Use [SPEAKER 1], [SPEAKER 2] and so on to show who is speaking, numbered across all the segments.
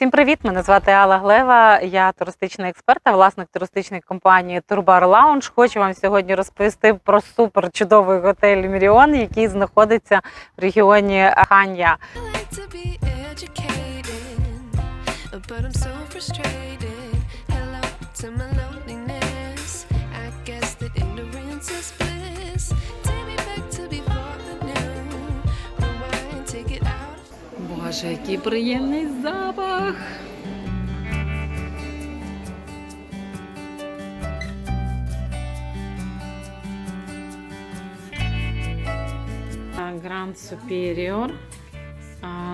[SPEAKER 1] Всім привіт! Мене звати Алла Глева. Я туристичний експерт та власник туристичної компанії Турбар Лаунж. Хочу вам сьогодні розповісти про супер чудовий готель Міріон, який знаходиться в регіоні Хан'я.
[SPEAKER 2] But.
[SPEAKER 1] Боже, який приємний запах! Grand Superior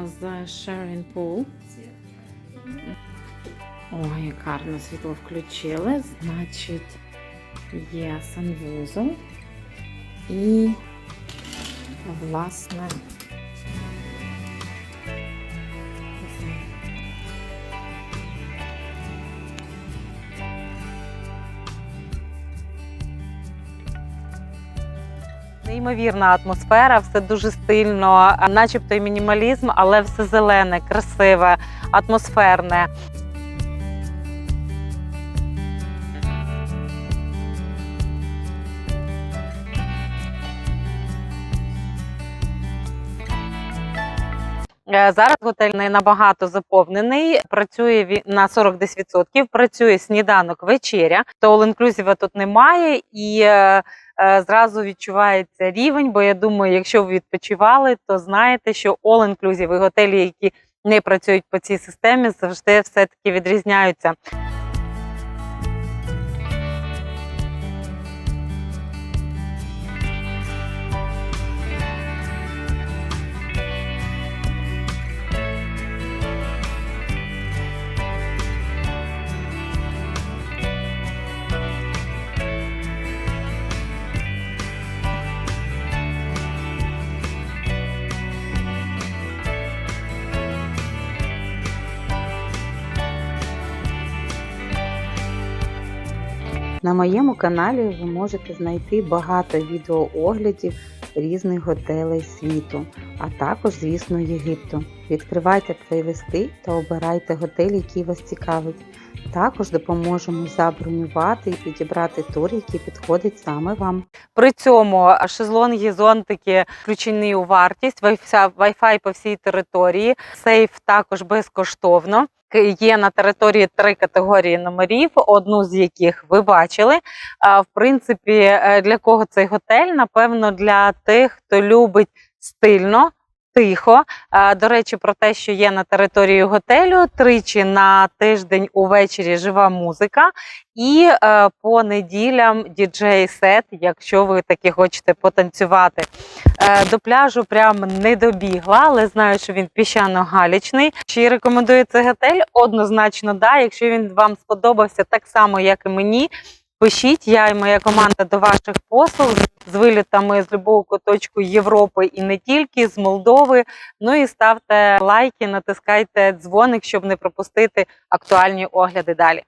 [SPEAKER 1] з Sharing Pool. Ой, як гарно світло включили. Значить, є санвузол і, власне, Неймовірна атмосфера, все дуже стильно, начебто і мінімалізм, але все зелене, красиве, атмосферне. Зараз готель не набагато заповнений. Працює на 40 десь відсотків. Працює сніданок, вечеря. То all-inclusive тут немає і е, е, зразу відчувається рівень. Бо я думаю, якщо ви відпочивали, то знаєте, що all-inclusive і готелі, які не працюють по цій системі, завжди все таки відрізняються.
[SPEAKER 3] На моєму каналі ви можете знайти багато відеооглядів різних готелей світу, а також, звісно, Єгипту. Відкривайте плейлисти та обирайте готель, який вас цікавить. Також допоможемо забронювати і підібрати тур, який підходить саме вам.
[SPEAKER 1] При цьому шезлонги, зонтики включені у вартість, Wi-Fi по всій території, сейф також безкоштовно. Є на території три категорії номерів, одну з яких ви бачили. В принципі, е, для кого цей готель? Напевно, для тих, хто любить стильно. Тихо. До речі, про те, що є на території готелю тричі на тиждень увечері жива музика, і е, по неділям діджей-сет, якщо ви таки хочете потанцювати. Е, до пляжу прям не добігла, але знаю, що він піщано-галічний. Чи рекомендую цей готель? Однозначно, да. Якщо він вам сподобався так само, як і мені. Пишіть, я і моя команда до ваших послуг з вилітами з любого куточку Європи і не тільки з Молдови. Ну і ставте лайки, натискайте дзвоник, щоб не пропустити актуальні огляди далі.